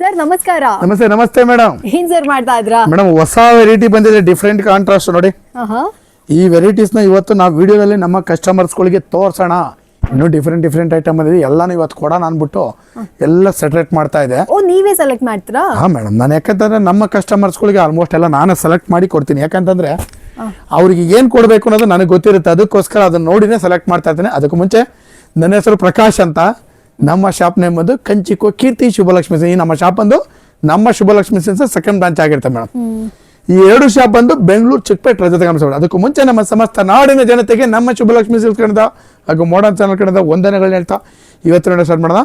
Sir ನಮಸ್ಕಾರ. ನಮಸ್ತೆ ನಮಸ್ತೆ ಮೇಡಮ್ ಏನ್ ಸರ್ ಮಾಡ್ತಾ ಇದ್ರಾ? ಮೇಡಮ್ ಹೊಸ ವೆರೈಟಿ ಬಂದಿದೆ ಡಿಫ್ರೆಂಟ್ ಕಾಂಟ್ರಾಸ್ಟ್ ನೋಡಿ. ಆಹಾ. ಈ ನ ಇವತ್ತು ನಾವು ವಿಡಿಯೋದಲ್ಲಿ ನಮ್ಮ ಕಸ್ಟಮರ್ಸ್ಗಳಿಗೆ ತೋರ್ಸೋಣ. ಇನ್ನು ಡಿಫ್ರೆಂಟ್ ಡಿಫ್ರೆಂಟ್ ಐಟಮ್ ಬಂದಿದೆ ಎಲ್ಲಾನು ಇವತ್ತು ಕೊಡೋಣ ಅಂದ್ಬಿಟ್ಟು ಎಲ್ಲ ಸೆಟ್ರೇಟ್ ಮಾಡ್ತಾ ಇದೆ. ಓ ನೀವೇ ಸೆಲೆಕ್ಟ್ ಮಾಡ್ತೀರಾ? ಹಾ ಮೇಡಮ್ ನಾನು ಯಾಕಂತಂದ್ರೆ ನಮ್ಮ ಕಸ್ಟಮರ್ಸ್ಗಳಿಗೆ ಆಲ್ಮೋಸ್ಟ್ ಎಲ್ಲ ನಾನು ಸೆಲೆಕ್ಟ್ ಮಾಡಿ ಕೊಡ್ತೀನಿ. ಯಾಕಂತಂದ್ರೆ ಅವ್ರಿಗೆ ಏನು ಕೊಡಬೇಕು ಅನ್ನೋದು ನನಗೆ ಗೊತ್ತಿರುತ್ತೆ. ಅದಕ್ಕೋಸ್ಕರ ಅದನ್ನ ನೋಡಿನೇ ಸೆಲೆಕ್ಟ್ ಮಾಡ್ತಾ ಇದ್ದೀನಿ ಅದಕ್ಕೂ ಮುಂಚೆ ನನ್ನ ಹೆಸರು ಪ್ರಕಾಶ್ ಅಂತ. ನಮ್ಮ ಶಾಪ್ ನೇಮ್ ಬಂದು ಕಂಚಿಕೋ ಕೀರ್ತಿ ಶುಭಲಕ್ಷ್ಮಿ ಈ ನಮ್ಮ ಶಾಪ್ ಬಂದು ನಮ್ಮ ಶುಭಲಕ್ಷ್ಮಿ ಸಿನ್ಸ್ ಸೆಕೆಂಡ್ ಬ್ರಾಂಚ್ ಆಗಿರುತ್ತೆ ಮೇಡಮ್. ಈ ಎರಡು ಶಾಪ್ ಬಂದು ಬೆಂಗಳೂರು ಚಿಕ್ಕಪೇಟೆ ರಜತ ಗಮನಿಸೋಣ ಅದಕ್ಕೂ ಮುಂಚೆ ನಮ್ಮ ಸಮಸ್ತ ನಾಡಿನ ಜನತೆಗೆ ನಮ್ಮ ಶುಭಲಕ್ಷ್ಮಿ ಸಿಲ್ಸ್ ಕಡೆದ ಹಾಗೂ ಮಾಡರ್ನ್ ಚಾನಲ್ ಕಡೆದ ವಂದನೆಗಳನ್ನ ಹೇಳ್ತಾ ಇವತ್ತು ನೋಡೋ ಸ್ಟಾರ್ಟ್ ಮಾಡೋಣ.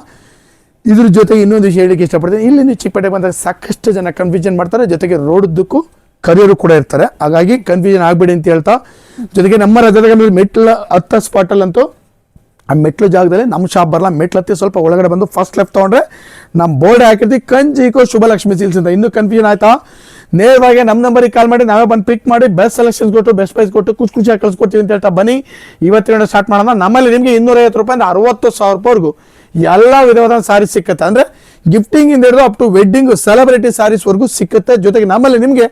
ಇದ್ರ ಜೊತೆಗೆ ಇನ್ನೊಂದು ವಿಷಯ ಹೇಳಿಕ್ಕೆ ಇಷ್ಟಪಡ್ತೀನಿ. ಇಲ್ಲಿ ನೀವು ಚಿಕ್ಕಪೇಟೆ ಬಂದಾಗ ಸಾಕಷ್ಟು ಜನ ಕನ್ಫ್ಯೂಷನ್ ಮಾಡ್ತಾರೆ. ಜೊತೆಗೆ ರೋಡ್ದಕ್ಕೂ ಕರಿಯರು ಕೂಡ ಇರ್ತಾರೆ. ಹಾಗಾಗಿ ಕನ್ಫ್ಯೂಷನ್ ಆಗಬೇಡಿ ಅಂತ ಹೇಳ್ತಾ ಜೊತೆಗೆ ನಮ್ಮ ರಜದ ಮೆಟ್ಲ ಹತ್ತ ಸ್ಪಾಟಲ್ಲಂತೂ ಆ ಮೆಟ್ಲು ಜಾಗದಲ್ಲಿ ನಮ್ಮ ಶಾಪ್ ಬರಲ್ಲ ಮೆಟ್ಲು ಹತ್ತಿ ಸ್ವಲ್ಪ ಒಳಗಡೆ ಬಂದು ಫಸ್ಟ್ ಲೆಫ್ಟ್ ತೊಗೊಂಡ್ರೆ ನಮ್ಮ ಬೋರ್ಡ್ ಹಾಕಿರ್ತೀವಿ ಕಂಜಿಕೋ ಶುಭಲಕ್ಷ್ಮಿ ಸೀಲ್ಸ್ ಅಂತ. ಇನ್ನೂ ಕನ್ಫ್ಯೂಷನ್ ಆಯ್ತಾ? ನೇರವಾಗಿ ನಮ್ಮ ನಂಬರಿಗೆ ಕಾಲ್ ಮಾಡಿ, ನಾವೇ ಬಂದು ಪಿಕ್ ಮಾಡಿ ಬೆಸ್ಟ್ ಸೆಲೆಕ್ಷನ್ಸ್ ಕೊಟ್ಟು ಬೆಸ್ಟ್ ಪ್ರೈಸ್ ಕೊಟ್ಟು, ಖುಷಿ ಖುಷಿಯಾಗಿ ಕಳಿಸ್ಕೊಡ್ತೀವಿ ಅಂತ ಹೇಳ್ತಾ ಬನ್ನಿ. ಇವತ್ತಿನ ಸ್ಟಾರ್ಟ್ ಮಾಡೋಣ. ನಮ್ಮಲ್ಲಿ ನಿಮಗೆ ಇನ್ನೂರೈವತ್ತು ರೂಪಾಯಿಂದ ಅರವತ್ತು ಸಾವಿರ ರೂಪಾಯಿವರೆಗೂ ಎಲ್ಲ ವಿಧವಾದ ಸಾರಿ ಸಿಕ್ಕತ್ತೆ. ಅಂದರೆ ಗಿಫ್ಟಿಂಗ್ ಇಂದ ಹಿಡಿದು ಅಪ್ ಟು ವೆಡ್ಡಿಂಗ್ ಸೆಲೆಬ್ರಿಟಿ ಸಾರೀಸ್ವರೆಗೂ ಸಿಕ್ಕುತ್ತೆ. ಜೊತೆಗೆ ನಮ್ಮಲ್ಲಿ ನಿಮಗೆ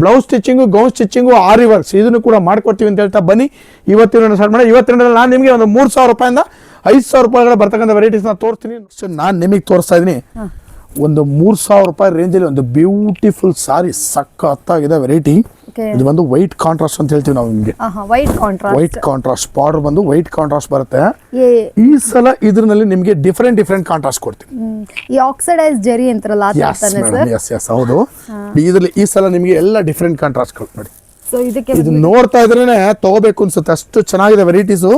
blouse stitching gown stitching aari works ಇದನ್ನು ಕೂಡ ಮಾಡ್ಕೊಡ್ತೀವಿ ಅಂತ ಹೇಳ್ತಾ ಬನ್ನಿ. ಇವತ್ತಿನ ಸ್ಟಾರ್ಟ್ ಮಾಡಿ ಇವತ್ತಿನ ನಾನು ನಿಮಗೆ ಒಂದು ಮೂರು ಸಾವಿರ ರೂಪಾಯಿಂದ ಐದು ಸಾವಿರ ರೂಪಾಯಿಗಳ ಬರ್ತಕ್ಕಂಥ ವೆರೈಟೀಸ್ನ ತೋರಿಸ್ತೀನಿ. ಸೊ ನಾನು ನಿಮಗೆ ತೋರಿಸ್ತಾ ಇದ್ದೀನಿ. ಒಂದು ಮೂರು ಸಾವಿರ ರೂಪಾಯಿ ರೇಂಜಲ್ಲಿ ಒಂದು ಬ್ಯೂಟಿಫುಲ್ ಸಾರಿ ಸಖತ್ತಾಗಿದೆ ವೆರೈಟಿ. ಇದು ಬಂದು ವೈಟ್ ಕಾಂಟ್ರಾಸ್ಟ್ ಅಂತ ಹೇಳ್ತೀವಿ ನಾವು ನಿಮಗೆ. White contrast white contrast border ಬಂದು ವೈಟ್ ಕಾಂಟ್ರಾಸ್ಟ್ ಬರುತ್ತೆ. ಈ ಸಲ ಇದ್ರಲ್ಲಿ ನಿಮಗೆ ಡಿಫ್ರೆಂಟ್ ಡಿಫ್ರೆಂಟ್ ಕಾಂಟ್ರಾಸ್ಟ್ ಕೊಡ್ತೀವಿ. ಈ ಆಕ್ಸೈಡೈಸ್ ಜೆರಿ ಅಂತಾರಲ್ಲ ಎಸ್ ಎಸ್ ಎಸ್ ಹೌದು. ಇದರಲ್ಲಿ ಈ ಸಲ ನಿಮಗೆ ಎಲ್ಲ ಡಿಫ್ರೆಂಟ್ ಕಾಂಟ್ರಾಸ್ಟ್ ನೋಡಿ. ಇದು ನೋಡ್ತಾ ಇದ್ರೇನೆ ತಗೋಬೇಕು ಅನ್ಸುತ್ತೆ. ಅಷ್ಟು ಚೆನ್ನಾಗಿದೆ ವೆರೈಟೀಸು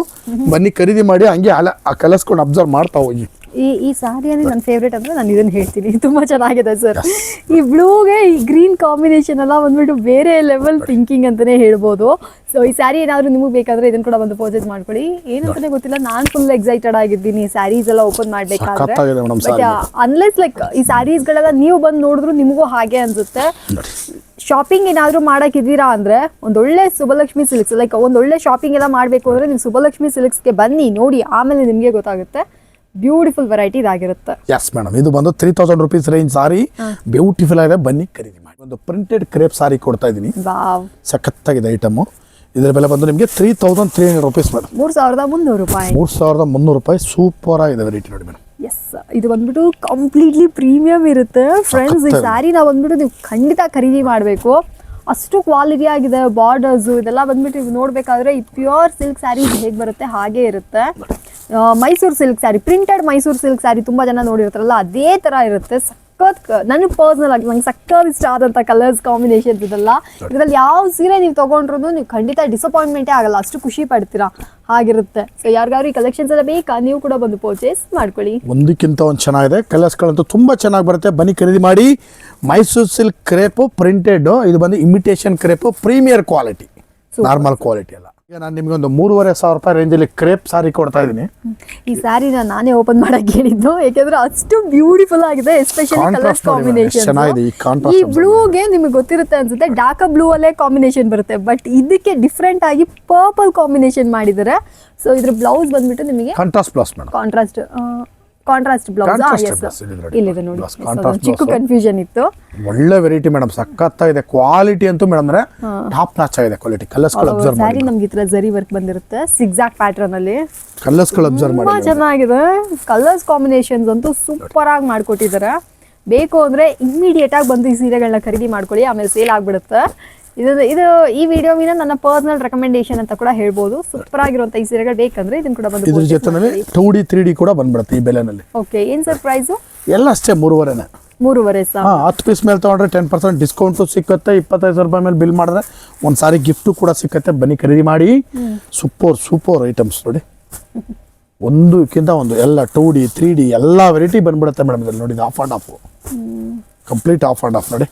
ಬನ್ನಿ ಖರೀದಿ ಮಾಡಿ ಹಂಗೆ ಅಲ ಕಲಸ್ಕೊಂಡು ಅಬ್ಸರ್ವ್ ಮಾಡ್ತಾ ಹೋಗಿ. ಈ ಈ ಸಾರಿಯಲ್ಲಿ ನನ್ನ ಫೇವ್ರೇಟ್ ಅಂದ್ರೆ ನಾನು ಇದನ್ನ ಹೇಳ್ತೀನಿ. ತುಂಬಾ ಚೆನ್ನಾಗಿದೆ ಸರ್ ಈ ಬ್ಲೂಗೆ ಈ ಗ್ರೀನ್ ಕಾಂಬಿನೇಷನ್ ಎಲ್ಲ ಬಂದ್ಬಿಟ್ಟು ಬೇರೆ ಲೆವೆಲ್ ಥಿಂಕಿಂಗ್ ಅಂತಾನೆ ಹೇಳ್ಬೋದು. ಸೊ ಈ ಸ್ಯಾರಿ ಏನಾದ್ರು ನಿಮಗೆ ಬೇಕಾದ್ರೆ ಇದನ್ನ ಕೂಡ ಬಂದು ಪರ್ಚೇಸ್ ಮಾಡ್ಕೊಳ್ಳಿ. ಏನಂತಾನೆ ಗೊತ್ತಿಲ್ಲ ನಾನು ಫುಲ್ ಎಕ್ಸೈಟೆಡ್ ಆಗಿದ್ದೀನಿ. ಈ ಸ್ಯಾರೀಸ್ ಎಲ್ಲ ಓಪನ್ ಮಾಡ್ಬೇಕಾದ್ರೆ. ಬಟ್ ಅನ್ಲೆಸ್ ಲೈಕ್ ಈ ಸ್ಯಾರೀಸ್ಗಳೆಲ್ಲ ನೀವು ಬಂದು ನೋಡಿದ್ರು ನಿಮಗೂ ಹಾಗೆ ಅನ್ಸುತ್ತೆ. ಶಾಪಿಂಗ್ ಏನಾದರೂ ಮಾಡೋಕ್ಕಿದ್ದೀರಾ ಅಂದ್ರೆ ಒಂದೊಳ್ಳೆ ಸುಬಲಕ್ಷ್ಮಿ ಸಿಲ್ಕ್ಸ್ ಲೈಕ್ ಒಂದೊಳ್ಳೆ ಶಾಪಿಂಗ್ ಎಲ್ಲ ಮಾಡಬೇಕು ಅಂದ್ರೆ ನೀವು ಸುಬಲಕ್ಷ್ಮಿ ಸಿಲ್ಕ್ಸ್ಗೆ ಬನ್ನಿ ನೋಡಿ ಆಮೇಲೆ ನಿಮಗೆ ಗೊತ್ತಾಗುತ್ತೆ. ಬ್ಯೂಟಿಫುಲ್ ವೆರೈಟಿ ಇದಾಗಿರುತ್ತೆ. ಎಸ್ ಮೇಡಮ್ ಇದು ಬಂದು three thousand rupees range sari beautiful ಆಗಿದೆ. ಬನ್ನಿ ಖರೀದಿ ಮಾಡಿ. ಒಂದು ಪ್ರಿಂಟೆಡ್ ಕ್ರೇಪ್ ಸಾರಿ ಕೊಡ್ತಾ ಇದ್ದೀನಿ ಸಖತ್ತಾಗಿದೆ ಐಟಮು ಇದರ ಬೆಲೆ ಬಂದು ನಿಮಗೆ three thousand three hundred rupees madam ಮೂರು ಸಾವಿರದ ಮುನ್ನೂರು ರೂಪಾಯಿ. ಮೂರು ಸಾವಿರದ ಮುನ್ನೂರು ರೂಪಾಯಿ. ಸೂಪರ್ ಆಗಿದೆ ವೆರೈಟಿ ನೋಡಿ ಮೇಡಮ್ ಎಸ್ ಇದು ಬಂದ್ಬಿಟ್ಟು ಕಂಪ್ಲೀಟ್ಲಿ ಪ್ರೀಮಿಯಂ ಇರುತ್ತೆ. ಫ್ರೆಂಡ್ಸ್ ಈ ಸಾರಿ ನಾವು ಬಂದ್ಬಿಟ್ಟು ನೀವು ಖಂಡಿತ ಖರೀದಿ ಮಾಡಬೇಕು. ಅಷ್ಟು ಕ್ವಾಲಿಟಿ ಆಗಿದೆ ಬಾರ್ಡರ್ಸು ಇದೆಲ್ಲ ಬಂದ್ಬಿಟ್ಟು ನೀವು ನೋಡಬೇಕಾದ್ರೆ ಈ ಪ್ಯೂರ್ ಸಿಲ್ಕ್ ಸ್ಯಾರಿ ಹೇಗೆ ಬರುತ್ತೆ? ಹಾಗೆ ಇರುತ್ತೆ. Mysore silk sari printed Mysore silk sari ತುಂಬ ಜನ ನೋಡಿರ್ತಾರಲ್ಲ ಅದೇ ಥರ ಇರುತ್ತೆ. ಸಖತ್ ನನಗೆ ಪರ್ಸ್ನಲ್ ಆಗಿ ನಂಗೆ ಸಖತ್ ಇಷ್ಟ ಆದಂಥ ಕಲರ್ಸ್ ಕಾಂಬಿನೇಷನ್ಸ್ ಇದೆಲ್ಲ. ಇದರಲ್ಲಿ ಯಾವ ಸೀರೆ ನೀವು ತೊಗೊಂಡ್ರು ನೀವು ಖಂಡಿತ ಡಿಸಪಾಯಿಂಟ್ಮೆಂಟೇ ಆಗಲ್ಲ ಅಷ್ಟು ಖುಷಿ ಪಡ್ತೀರಾ? ಆಗಿರುತ್ತೆ ಸೊ ಯಾರಿಗಾದ್ರು ಈ ಕಲೆಕ್ಷನ್ಸ್ ಎಲ್ಲ ಬೇಕಾ? ನೀವು ಕೂಡ ಬಂದು ಪರ್ಚೇಸ್ ಮಾಡ್ಕೊಳ್ಳಿ. ಒಂದಕ್ಕಿಂತ ಒಂದು ಚೆನ್ನಾಗಿದೆ. ಕಲರ್ಸ್ಗಳಂತೂ ತುಂಬ ಚೆನ್ನಾಗಿ ಬರುತ್ತೆ. ಬನ್ನಿ ಖರೀದಿ ಮಾಡಿ. ಮೈಸೂರು ಸಿಲ್ಕ್ ಕ್ರೇಪು ಪ್ರಿಂಟೆಡ್ ಇದು ಬಂದು imitation crepe premier quality normal quality ಅಲ್ಲ. ನಾನು ನಿಮಗೆ ಒಂದು ಮೂರುವರೆ ಸಾವಿರ ರೂಪಾಯಿ ರೇಂಜಲ್ಲಿ ಕ್ರೇಪ್ ಸಾರಿ ಕೊಡ್ತಾ ಇದ್ದೀನಿ. ಈ ಸ್ಯಾರಿನ ನಾನೇ ಓಪನ್ ಮಾಡಕ್ ಹೇಳಿದ್ದು ಯಾಕಂದ್ರೆ ಅಷ್ಟು ಬ್ಯೂಟಿಫುಲ್ ಆಗಿದೆ ಎಸ್ಪೆಷಲಿ ಕಲರ್ಸ್ ಚೆನ್ನಾಗಿದೆ ಈ ಕಾಂಬಿನೇಷನ್ ಈ observe ಬ್ಲೂಗೆ ನಿಮಗೆ ಗೊತ್ತಿರುತ್ತೆ ಅನ್ಸುತ್ತೆ ಡಾರ್ಕ್ ಬ್ಲೂ ಅಲ್ಲೇ ಕಾಂಬಿನೇಷನ್ ಬರುತ್ತೆ ಬಟ್ ಇದಕ್ಕೆ ಡಿಫ್ರೆಂಟ್ ಆಗಿ ಪರ್ಪಲ್ ಕಾಂಬಿನೇಷನ್ ಮಾಡಿದ್ದಾರೆ. ಸೊ ಇದ್ರ ಬ್ಲೌಸ್ ಬಂದ್ಬಿಟ್ಟು ನಿಮಗೆ contrast blouse contrast contrast blouse ನೋಡಿ. ಇಲ್ಲಿದೆ ನೋಡಿ. ಚಿಕ್ಕ ಕನ್ಫ್ಯೂಷನ್ ಇತ್ತು. ಒಳ್ಳೆ ವೆರೈಟಿ ಮೇಡಮ್ ಸಖತ್ತಾಗಿದೆ. ಕ್ವಾಲಿಟಿ ಅಂತೂ ಮೇಡಮ್ ಅಂದ್ರೆ ಟಾಪ್ ನಾಚ್ ಆಗಿದೆ ಕ್ವಾಲಿಟಿ ಕಲರ್ಸ್ಗಳು ಅಬ್ಸರ್ವ್ ಮಾಡಿ ನಮ್ಗೆ ಇತರ ಜರಿ ವರ್ಕ್ ಬಂದಿರುತ್ತೆ. ಸಿಗ್ಸಾಕ್ ಪ್ಯಾಟರ್ನ್ ಅಲ್ಲಿ. ಕಲರ್ಸ್ ಅಬ್ಸರ್ವ್ ತುಂಬಾ ಮಾಡಿ ಚೆನ್ನಾಗಿದೆ. ಕಲರ್ಸ್ ಕಾಂಬಿನೇಷನ್ಸ್ ಅಂತೂ ಸೂಪರ್ ಆಗಿ ಮಾಡ್ಕೊಟ್ಟಿದ್ದಾರೆ. ಬೇಕು ಅಂದ್ರೆ ಇಮಿಡಿಯೇಟ್ ಆಗಿ ಬಂದು ಈ ಸೀರೆಗಳನ್ನ ಖರೀದಿ ಮಾಡ್ಕೊಳ್ಳಿ ಆಮೇಲೆ ಸೇಲ್ ಆಗ್ಬಿಡುತ್ತೆ. ಇದು ಇದು ಈ ವಿಡಿಯೋ ಮೀನ ನನ್ನ ಪರ್ಸನಲ್ ರೆಕಮೆಂಡೇಶನ್ ಅಂತ ಕೂಡ ಹೇಳ್ಬೋದು. ಸೂಪರ್ ಆಗಿರುವಂತ ಈ ಸೀರೆಗಳು ಬೇಕಂದ್ರೆ ಇದನ್ನ ಕೂಡ ಬಂದು ಇದ್ರ ಜೊತೆ ಟೂ ಡಿ ತ್ರೀ ಡಿ ಕೂಡ ಬಂದ್ಬಿಡುತ್ತೆ ಈ ಬೆಲೆನಲ್ಲಿ. ಓಕೆ ಏನ್ ಸರ್ ಪ್ರೈಸು ಎಲ್ಲ ಅಷ್ಟೇ ಮೂರುವರೆನೇ. ಮೂರುವರೆ ಸಾವಿರ ಹಾಂ ಹತ್ತು ಪೀಸ್ ಮೇಲೆ ತೊಗೊಂಡ್ರೆ ಟೆನ್ ಪರ್ಸೆಂಟ್ ಡಿಸ್ಕೌಂಟು ಸಿಕ್ಕತ್ತೆ. ಇಪ್ಪತ್ತೈದು ಸಾವಿರ ರೂಪಾಯಿ ಮೇಲೆ ಬಿಲ್ ಮಾಡಿದ್ರೆ ಒಂದು ಸಾರಿ ಗಿಫ್ಟು ಕೂಡ ಸಿಕ್ಕತ್ತೆ. ಬನ್ನಿ ಖರೀದಿ ಮಾಡಿ. ಸೂಪರ್ ಸೂಪರ್ ಐಟಮ್ಸ್ ನೋಡಿ. ಒಂದಕ್ಕಿಂತ ಒಂದು ಎಲ್ಲ ಟೂ ಡಿ ತ್ರೀ ಡಿ ಎಲ್ಲ ವೆರೈಟಿ ಬಂದ್ಬಿಡುತ್ತೆ ಮೇಡಮ್ ಇದ್ರಲ್ಲಿ ನೋಡಿ off and off complete off and off ನೋಡಿ.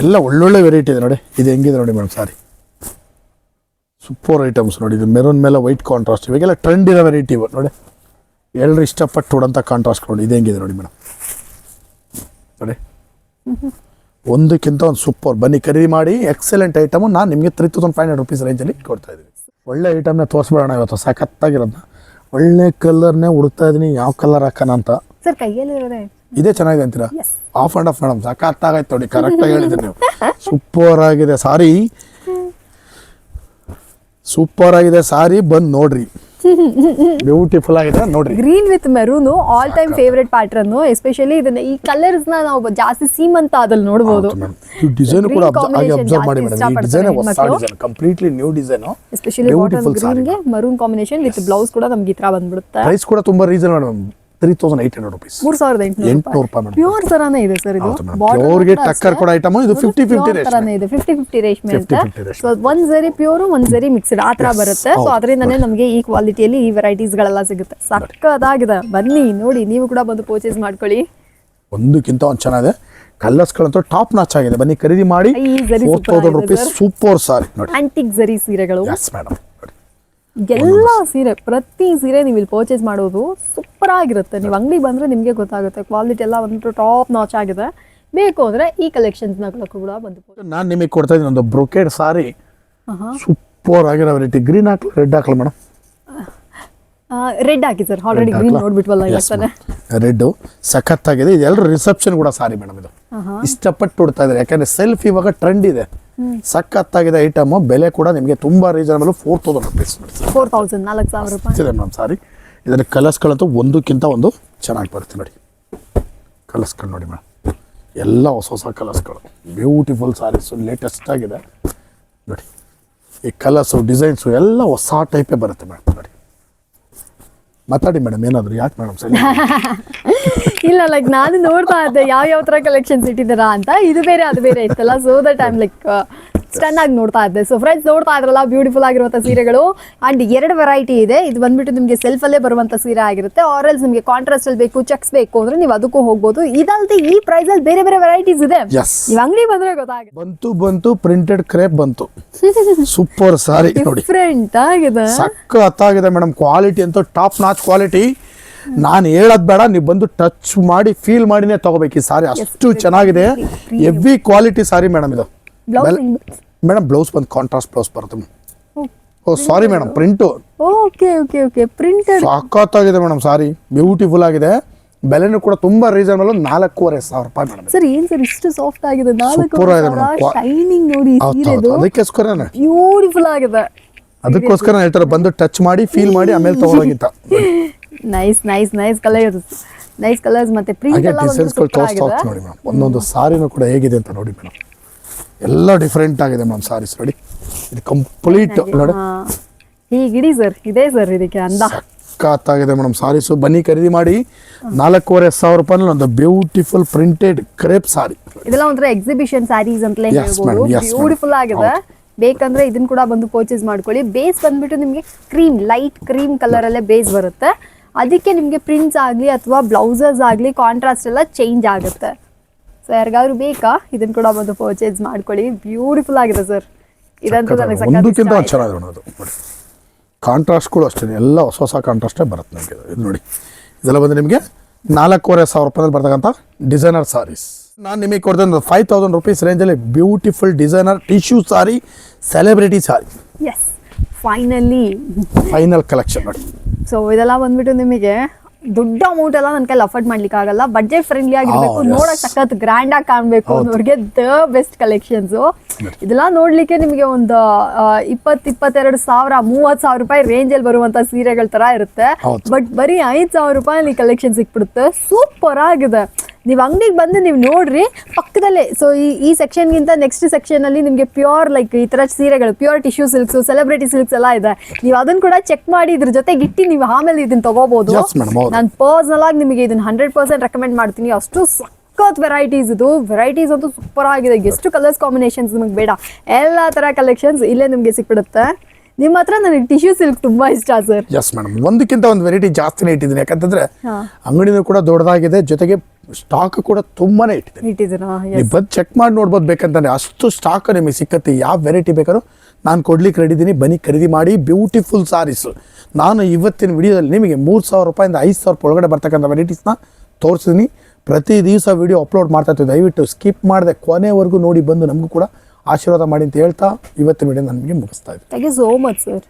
ಎಲ್ಲ ಒಳ್ಳೊಳ್ಳೆ ವೆರೈಟಿ ಇದೆ ನೋಡಿ. ಇದು ಹೆಂಗಿದೆ ನೋಡಿ ಮೇಡಮ್ ಸಾರಿ. ಸೂಪರ್ ಐಟಮ್ಸ್ ನೋಡಿ. ಇದು ಮೆರೂನ್ ಮೇಲೆ ವೈಟ್ ಕಾಂಟ್ರಾಸ್ಟ್ ಇವಾಗೆಲ್ಲ ಟ್ರೆಂಡ್ ಇರೋ ವೆರೈಟಿ ಇವಾಗ ನೋಡಿ. ಎಲ್ಲರೂ ಇಷ್ಟಪಟ್ಟು ಉಡೋಂಥ ಕಾಂಟ್ರಾಸ್ಟ್ ನೋಡಿ. ಇದು ಹೆಂಗಿದೆ ನೋಡಿ ಮೇಡಮ್. ನೋಡಿ. ಒಂದಕ್ಕಿಂತ ಒಂದು ಸೂಪರ್ ಬನ್ನಿ, ಖರೀದಿ ಮಾಡಿ. ಎಕ್ಸಲೆಂಟ್ ಐಟಮು ನಾನು ನಿಮಗೆ three thousand five hundred rupees ರೇಂಜಲ್ಲಿ ಕೊಡ್ತಾ ಇದ್ದೀನಿ. ಒಳ್ಳೆ ಐಟಮ್ನ ತೋರಿಸ್ಬಿಡೋಣ ಇವತ್ತು. ಸಖತ್ತಾಗಿರೋದನ್ನ ಒಳ್ಳೆ ಕಲರ್ನೇ ಹುಡುಕ್ತಾ ಇದ್ದೀನಿ ಯಾವ ಕಲರ್ ಹಾಕೋಣ ಅಂತ. ಸರ್ ಕೈಯಲ್ಲಿ ಇದೇ ಚೆನ್ನಾಗಿದೆ ಅಂತೀರಾ? ಆಫ್ ಅಂಡ್ ಆಫ್ ಮೇಡಮ್ ಸಖತ್ತಾಗೈತೆ ನೋಡಿ ಕರೆಕ್ಟಾಗಿ ಹೇಳಿದ್ರಿ ನೀವು. ಸೂಪರ್ ಆಗಿದೆ ಸಾರಿ. ಸೂಪರ್ ಆಗಿದೆ ಸಾರಿ ಬಂದು ನೋಡ್ರಿ. ಬ್ಯೂಟಿಫುಲ್ ಆಗಿದೆ ನೋಡ್ರಿ. Green with maroon all time favourite pattern especially ಇದನ್ನ ಈ ಕಲರ್ಸ್ನ ನಾವು ಜಾಸ್ತಿ ಸೀಮಂತ ಅದಲ್ಲಿ ನೋಡಬಹುದು ಡಿಸೈನ್ ಕೂಡ ಅಬ್ಸರ್ವ್ ಮಾಡಿ ಮೇಡಮ್ ಈ ಡಿಸೈನ್ ಹೊಸ design completely new design especially beautiful sari ಗ್ರೀನ್ಗೆ maroon combination with blouse ಕೂಡ ನಮಗೆ ಇತ್ರ ತರ ಬಂದ್ಬಿಡುತ್ತೆ. ಪ್ರೈಸ್ ಕೂಡ ತುಂಬಾ reason madam three thousand eight hundred rupees ಮೂರ್ ಸಾವಿರದ ಎಂಟುನೂರು ರೂಪಾಯಿ. ಮೇಡಮ್ ಪ್ಯೂರ್ ತರಾನೇ ಇದೆ ಸರ್ ಇದು. ಹೌದು Border ಪ್ಯೂರ್ಗೆ ಕೂಡ ಟಕ್ಕರ್ ಅಷ್ಟೇ. ಕೊಡೋ ಐಟಮ್ ಇದು ಫಿಫ್ಟಿ ಫಿಫ್ಟಿ pure ತರಾನೇ ಇದೆ. ಫಿಫ್ಟಿ ಫಿಫ್ಟಿ ರೇಷ್ಮೆ ಅಂತ 50-50 ರೇಷ್ಮೆ. ಸೊ ಒಂದ್ ಸರಿ ಪ್ಯೂರ್ ಒಂದ್ ಸರಿ ಮಿಕ್ಸ್ಡ್ ಆ ತರ ಬರುತ್ತೆ. ಸೊ ಹೌದು. ಅದರಿಂದನೇ ನಮಗೆ ಈ ಕ್ವಾಲಿಟಿಯಲ್ಲಿ ಈ ವೆರೈಟೀಸ್ ಗಳೆಲ್ಲ ಸಿಗುತ್ತೆ. ಸಕ್ಕದಾಗಿದೆ ಬನ್ನಿ ನೋಡಿ ನೀವು ಕೂಡ ಬಂದು ಪರ್ಚೇಸ್ ಮಾಡ್ಕೊಳ್ಳಿ. ಒಂದಕ್ಕಿಂತ ಒಂದು ಚೆನ್ನಾಗಿದೆ ಕಲರ್ಸ್ಗಳಂತೂ ಟಾಪ್ ನಾಚ್ ಆಗಿದೆ. ಬನ್ನಿ ಖರೀದಿ ಮಾಡಿ ಈ ಜರಿ ಫೋರ್ super ತೌಸಂಡ್ ಆಗಿದೆ ರುಪೀಸ್. ಸೂಪರ್ ಸಾರಿ ನೋಡಿ. ಆಂಟಿಕ್ ಜರಿ ಸೀರೆಗಳು. ಎಸ್ ಮೇಡಮ್ ಎಲ್ಲ ಸೀರೆ ಪ್ರತಿ ಸೀರೆ ನೀವು ಇಲ್ಲಿ ಪರ್ಚೇಸ್ ಮಾಡೋದು ಸೂಪರ್ ಆಗಿರುತ್ತೆ. ನೀವು ಅಂಗಡಿ ಬಂದ್ರೆ ನಿಮಗೆ ಗೊತ್ತಾಗುತ್ತೆ ಕ್ವಾಲಿಟಿ ಎಲ್ಲ ಒಂದು ಟಾಪ್ ನಾಚ್ ಆಗಿದೆ. ಬೇಕು ಅಂದ್ರೆ ಈ ಕಲೆಕ್ಷನ್ಸ್ನ ಕೂಡ ಬಂದು ನಾನು ನಿಮಗೆ ಕೊಡ್ತಾ ಇದ್ದೀನಿ ಒಂದು ಬ್ರೊಕೇಡ್ ಸಾರಿ. ಸೂಪರ್ ಆಗಿರೋ ವೆರೈಟಿ ಗ್ರೀನ್ ಹಾಕಲು ರೆಡ್ ಹಾಕಲು ಮೇಡಮ್ ರೆಡ್ ಹಾಕಿ ಸರ್ ಆಲ್ರೆಡಿ ಗ್ರೀನ್ ನೋಡ್ಬಿಟ್ವಲ್ಲ ಇವತ್ತಾನೆ ರೆಡ್ ಸಖತ್ತಾಗಿದೆ. ಇದು ಎಲ್ಲರೂ ರಿಸೆಪ್ಷನ್ ಕೂಡ ಸಾರಿ ಮೇಡಮ್ ಇದು. ಇಷ್ಟಪಟ್ಟು ಕೊಡ್ತಾ ಇದ್ದಾರೆ. ಯಾಕಂದ್ರೆ ಸೆಲ್ಫ್ ಇವಾಗ ಟ್ರೆಂಡ್ ಇದೆ. ಸಖತ್ತಾಗಿದೆ ಐಟಮ್ ಬೆಲೆ ಕೂಡ ನಿಮಗೆ ತುಂಬಾ reasonable four thousand rupees four thousand ನಾಲ್ಕು ಸಾವಿರ ರೂಪಾಯಿ. ಇದೆ ಮೇಡಮ್ ಸಾರಿ ಇದರ ಕಲರ್ಸ್ಗಳಂತೂ ಒಂದಕ್ಕಿಂತ ಒಂದು ಚೆನ್ನಾಗಿ ಬರುತ್ತೆ ನೋಡಿ. ಕಲರ್ಸ್ಗಳು ನೋಡಿ ಮೇಡಮ್ ಎಲ್ಲ ಹೊಸ ಹೊಸ ಕಲರ್ಸ್ಗಳು ಬ್ಯೂಟಿಫುಲ್ ಸಾರೀಸು ಲೇಟೆಸ್ಟ್ ಆಗಿದೆ. ನೋಡಿ. ಈ ಕಲರ್ಸು ಡಿಸೈನ್ಸು ಎಲ್ಲ ಹೊಸ ಟೈಪೇ ಬರುತ್ತೆ ಮೇಡಮ್ ನೋಡಿ. ಮಾತಾಡಿ ಮೇಡಮ್ ಏನಾದರೂ ಯಾಕೆ ಮೇಡಮ್ ಸರಿ ಇಲ್ಲ ಲೈಕ್ ನಾನು ನೋಡ್ತಾ ಇದ್ದೆ ಯಾವ ಯಾವ ತರ ಕಲೆಕ್ಷನ್ಸ್ ಇಟ್ಟಿದ್ದೀರಾ ಅಂತ. ಇದು ಬೇರೆ, ಅದು ಬೇರೆ ಇತ್ತಲ್ಲ ಸೋ ದಟ್ ಐಮ್ ಲೈಕ್ ಆಗಿ ನೋಡ್ತಾ ಇದ್ದೆ. ಸೊ ಫ್ರೆಂಡ್ಸ್ ನೋಡ್ತಾ ಇದ್ರಲ್ಲ ಬ್ಯೂಟಿಫುಲ್ ಆಗಿರುವಂತ ಸೀರೆಗಳು. ಅಂಡ್ ಎರಡು ವೆರೈಟಿ ಇದೆ. ಇದು ಬಂದ್ಬಿಟ್ಟು ನಿಮಗೆ ಸೆಲ್ಫ್ ಅಲ್ಲೇ ಬರುವಂತ ಸೀರೆ ಆಗಿರುತ್ತೆ. ಆರಲ್ಸ್ ನಿಮಗೆ ಕಾಂಟ್ರಾಸ್ಟ್ ಅಲ್ಲಿ ಬೇಕು ಚೆಕ್ಸ್ ಬೇಕು ಅಂದ್ರೆ ನೀವು ಅದಕ್ಕೂ ಹೋಗ್ಬೋದು. ಇದಲ್ದೆ ಈ ಪ್ರೈಸ್ ಅಲ್ಲಿ ಬೇರೆ ಬೇರೆ ವೆರೈಟೀಸ್ ಇದೆ. ನೀವು ಅಂಗಡಿ ಬಂದ್ರೆ ಗೊತ್ತಾಗುತ್ತೆ. ಬಂತು ಬಂತು ಪ್ರಿಂಟೆಡ್ ಕ್ರೇಪ್ ಬಂತು. ಸೂಪರ್ ಸಾರಿ ನೋಡಿ. ಡಿಫ್ರೆಂಟ್ ಆಗಿದೆ. ಸಕ್ಕ ಹತ್ತಾಗಿದೆ ಮೇಡಮ್ ಕ್ವಾಲಿಟಿ ಅಂತೂ ಟಾಪ್ ನಾಚ್ ಕ್ವಾಲಿಟಿ ನಾನು ಹೇಳೋದ್ ಬೇಡ ನೀವು ಬಂದು ಟಚ್ ಮಾಡಿ ಫೀಲ್ ಮಾಡಿನೇ ತಗೋಬೇಕು ಈ ಸಾರಿ ಅಷ್ಟು ಚೆನ್ನಾಗಿದೆ. ಎವ್ರಿ ಕ್ವಾಲಿಟಿ ಸಾರಿ ಮೇಡಮ್ ಇದು. ಬ್ಲೌಸ್ ಮೇಡಮ್ ಬ್ಲೌಸ್ ಬಂದು ಕಾಂಟ್ರಾಸ್ಟ್ ಬ್ಲೌಸ್ ಬರುತ್ತೆ ಓ sorry madam print okay okay okay printed ಸಖತ್ತಾಗಿದೆ ಮೇಡಮ್ ಸಾರಿ ಬ್ಯೂಟಿಫುಲ್ ಆಗಿದೆ. ಬೆಲೆನೂ ಕೂಡ ತುಂಬಾ ರೀಸನಬಲ್ ನಾಲ್ಕೂವರೆ ಸಾವಿರ ರೂಪಾಯಿ ಮೇಡಮ್ ಸರ್ ಏನ್ ಸರ್ ಇಷ್ಟು ಸಾಫ್ಟ್ ಆಗಿದೆ? ನಾಲ್ಕು ಆಗಿದೆ ಶೈನಿಂಗ್ ನೋಡಿ ಅದಕ್ಕೋಸ್ಕರ ಸೀರೆದು. ಅದಕ್ಕೋಸ್ಕರನೇ ಬ್ಯೂಟಿಫುಲ್ ಆಗಿದೆ. ಅದಕ್ಕೋಸ್ಕರ ಹೇಳ್ತಾರೆ ಬಂದು ಟಚ್ ಮಾಡಿ ಫೀಲ್ ಮಾಡಿ ಆಮೇಲೆ ತಗೊಳಗಿತ್ತ nice nice nice colours nice colours ಮತ್ತೆ ಪ್ರಿಂಟ್ ಎಲ್ಲ ಒಂದು ಆಗಿದೆ. ನೋಡಿ ಮೇಡಮ್ ಒಂದೊಂದು ಸಾರಿನೂ ಕೂಡ ಹೇಗಿದೆ ಅಂತ ನೋಡಿ ಮೇಡಮ್ ಎಲ್ಲ ಡಿಫ್ರೆಂಟ್ ಆಗಿದೆ ಮೇಡಮ್ ಸಾರೀಸ್ ನೋಡಿ. ಇದು ಕಂಪ್ಲೀಟ್ ನೋಡಿ. ಹೀಗಿಡಿ ಸರ್ ಇದೆ ಸರ್ ಇದಕ್ಕೆ ಅಂದ? ಸಖತ್ತಾಗಿದೆ ಮೇಡಮ್ ಸಾರೀಸು ಬನ್ನಿ ಖರೀದಿ ಮಾಡಿ. ನಾಲ್ಕೂವರೆ ಸಾವಿರ ರೂಪಾಯಿ ಒಂದು ಬ್ಯೂಟಿಫುಲ್ ಪ್ರಿಂಟೆಡ್ ಕ್ರೇಪ್ ಸಾರಿ ಇದೆಲ್ಲ ಒಂಥರ ಎಕ್ಸಿಬಿಷನ್ ಸಾರೀಸ್ ಅಂತಲೇ ಹೇಳ್ಬಹುದು ಹೇಳ್ಬೋದು. ಬ್ಯೂಟಿಫುಲ್ ಆಗಿದೆ. ಬೇಕಂದ್ರೆ ಇದನ್ನ ಕೂಡ ಬಂದು ಪರ್ಚೇಸ್ ಮಾಡ್ಕೊಳ್ಳಿ. ಬೇಸ್ ಬಂದ್ಬಿಟ್ಟು ನಿಮಗೆ ಕ್ರೀಮ್ ಲೈಟ್ ಕ್ರೀಮ್ ಕಲರ್ ಅಲ್ಲೇ ಬೇಸ್ ಬರುತ್ತೆ. ಅದಕ್ಕೆ ನಿಮಗೆ ಪ್ರಿಂಟ್ಸ್ ಆಗಲಿ ಅಥವಾ ಬ್ಲೌಸಸ್ ಆಗಲಿ ಕಾಂಟ್ರಾಸ್ಟ್ ಎಲ್ಲ ಚೇಂಜ್ ಆಗುತ್ತೆ. ಸೊ ಯಾರಿಗಾದ್ರೂ ಬೇಕಾ? ಇದನ್ನ ಕೂಡ ಬಂದು ಪರ್ಚೇಸ್ ಮಾಡ್ಕೊಳ್ಳಿ. ಬ್ಯೂಟಿಫುಲ್ ಆಗಿದೆ ಸರ್ ಇದಂತೂ ನನಗೆ ಒಂದಕ್ಕಿಂತ ಒಂದು. ಚೆನ್ನಾಗಿದೆ ನೋಡಿ ಅದು. ನೋಡಿ. ಕಾಂಟ್ರಾಸ್ಟ್ಗಳು ಅಷ್ಟೇ ಎಲ್ಲ ಹೊಸ ಹೊಸ ಕಾಂಟ್ರಾಸ್ಟೇ ಬರುತ್ತೆ ನಿಮಗೆ ಇದು. ನೋಡಿ. ಇದೆಲ್ಲ ಬಂದು ನಿಮಗೆ ನಾಲ್ಕೂವರೆ ಸಾವಿರ ರೂಪಾಯಲ್ಲಿ ಬರ್ತಕ್ಕಂಥ ಡಿಸೈನರ್ ಸಾರೀಸ್ ನಾನು ನಿಮಗೆ ಕೊಡ್ತೇನೆ ಒಂದು ಫೈವ್ ತೌಸಂಡ್ ರುಪೀಸ್ ರೇಂಜಲ್ಲಿ beautiful designer tissue sari celebrity sari yes finally final collection ನೋಡಿ. ಸೊ ಇದೆಲ್ಲ ಬಂದ್ಬಿಟ್ಟು ನಿಮಗೆ ದೊಡ್ಡ ಅಮೌಂಟ್ ಎಲ್ಲ ನನ್ನ ಕೈಲಿ ಅಫೋರ್ಡ್ ಮಾಡ್ಲಿಕ್ಕೆ ಆಗಲ್ಲ. ಬಡ್ಜೆಟ್ ಫ್ರೆಂಡ್ಲಿ ಆಗಿರ್ಬೇಕು Oh. ನೋಡಕ್ ಸಖತ್ ಗ್ರ್ಯಾಂಡ್ ಆಗಿ ಕಾಣ್ಬೇಕು ಅನ್ನೋರಿಗೆ ದ ಬೆಸ್ಟ್ ಕಲೆಕ್ಷನ್ಸ್ ಇದೆಲ್ಲ ನೋಡ್ಲಿಕ್ಕೆ ನಿಮಗೆ ಒಂದು ಇಪ್ಪತ್ ಇಪ್ಪತ್ತೆರಡು ಸಾವಿರ ಮೂವತ್ ಸಾವಿರ ರೂಪಾಯಿ ರೇಂಜ್ ಅಲ್ಲಿ ಬರುವಂತ ಸೀರೆಗಳ ತರ ಇರುತ್ತೆ. ಬಟ್ ಬರೀ ಐದ್ ಸಾವಿರ ರೂಪಾಯಿ ಕಲೆಕ್ಷನ್ ಸಿಕ್ಬಿಡುತ್ತೆ. ಸೂಪರ್ ಆಗಿದೆ. ನೀವು ಅಂಗಡಿಗೆ ಬಂದು ನೀವು ನೋಡ್ರಿ ಪಕ್ಕದಲ್ಲೇ. ಸೊ ಈ ಈ ಸೆಕ್ಷನ್ಗಿಂತ ನೆಕ್ಸ್ಟ್ ಸೆಕ್ಷನ್ ಅಲ್ಲಿ ನಿಮಗೆ ಪ್ಯೂರ್ ಲೈಕ್ ಈ ತರ ಸೀರೆಗಳು pure tissue silks celebrity silks ಎಲ್ಲ ಇದೆ. ನೀವು ಅದನ್ನು ಕೂಡ ಚೆಕ್ ಮಾಡಿ ಇದ್ರ ಜೊತೆಗೆ ಇಟ್ಟು ನೀವು ಆಮೇಲೆ ಇದನ್ನ ತಗೋಬಹುದು ನಾನು ಪರ್ಸನಲ್ ಆಗಿ ನಿಮಗೆ ಇದನ್ನ ಹಂಡ್ರೆಡ್ ಪರ್ಸೆಂಟ್ ರೆಕಮೆಂಡ್ ಮಾಡ್ತೀನಿ. ಅಷ್ಟು ಸಖತ್ ವೆರೈಟೀಸ್ ಇದು. ವೆರೈಟೀಸ್ ಅಂತೂ ಸೂಪರ್ ಆಗಿದೆ. ಎಷ್ಟು ಕಲರ್ಸ್ ಕಾಂಬಿನೇಷನ್ಸ್ ನಿಮಗೆ ಬೇಡ. ಎಲ್ಲ ತರ ಕಲೆಕ್ಷನ್ಸ್ ಇಲ್ಲೇ ನಿಮಗೆ ಸಿಕ್ಬಿಡುತ್ತೆ. ನಿಮ್ಮ ಹತ್ರ ನನಗೆ ಟಿಶ್ಯೂ ಸಿಲ್ಕ್ ತುಂಬಾ ಇಷ್ಟ ಸರ್. ಎಸ್ ಮೇಡಮ್ ಒಂದಕ್ಕಿಂತ ಒಂದು ವೆರೈಟಿ ಜಾಸ್ತಿನೇ ಇಟ್ಟಿದ್ದೀನಿ. ಯಾಕಂತಂದ್ರೆ ಅಂಗಡಿನೂ ಕೂಡ ದೊಡ್ಡದಾಗಿದೆ. ಜೊತೆಗೆ ಸ್ಟಾಕ್ ಕೂಡ ತುಂಬಾನೇ ಇಟ್ಟಿದ್ದೀನಿ. ನೀವು ಬಂದು ಚೆಕ್ ಮಾಡಿ ನೋಡ್ಬೋದು ಬೇಕಂತಂದ್ರೆ ಅಷ್ಟು ಸ್ಟಾಕ್ ನಿಮಗೆ ಸಿಕ್ಕತ್ತೆ ಯಾವ ವೆರೈಟಿ ಬೇಕಾದ್ರೂ. ನಾನು ಕೊಡ್ಲಿಕ್ಕೆ ರೆಡಿ ಇದ್ದೀನಿ ಬನ್ನಿ ಖರೀದಿ ಮಾಡಿ. ಬ್ಯೂಟಿಫುಲ್ ಸಾರೀಸ್ ನಾನು ಇವತ್ತಿನ ವಿಡಿಯೋದಲ್ಲಿ ನಿಮಗೆ ಮೂರು ಸಾವಿರ ರೂಪಾಯಿಂದ ಐದು ಸಾವಿರ ರೂಪಾಯಿ ಒಳಗಡೆ ಬರ್ತಕ್ಕಂಥ ವೆರೈಟೀಸ್ನ ತೋರಿಸಿದ್ದೀನಿ ಪ್ರತಿ ದಿವಸ ವಿಡಿಯೋ ಅಪ್ಲೋಡ್ ಮಾಡ್ತಾ ಇರ್ತೀವಿ. ದಯವಿಟ್ಟು ಸ್ಕಿಪ್ ಮಾಡದೆ ಕೊನೆವರೆಗೂ ನೋಡಿ ಬಂದು ನಮಗೂ ಕೂಡ ಆಶೀರ್ವಾದ ಮಾಡಿ ಅಂತ ಹೇಳ್ತಾ ಇವತ್ತಿನ ವಿಡಿಯೋ ನನಗೆ ಮುಗಿಸ್ತಾ ಇದ್ದೀನಿ. Thank you so much sir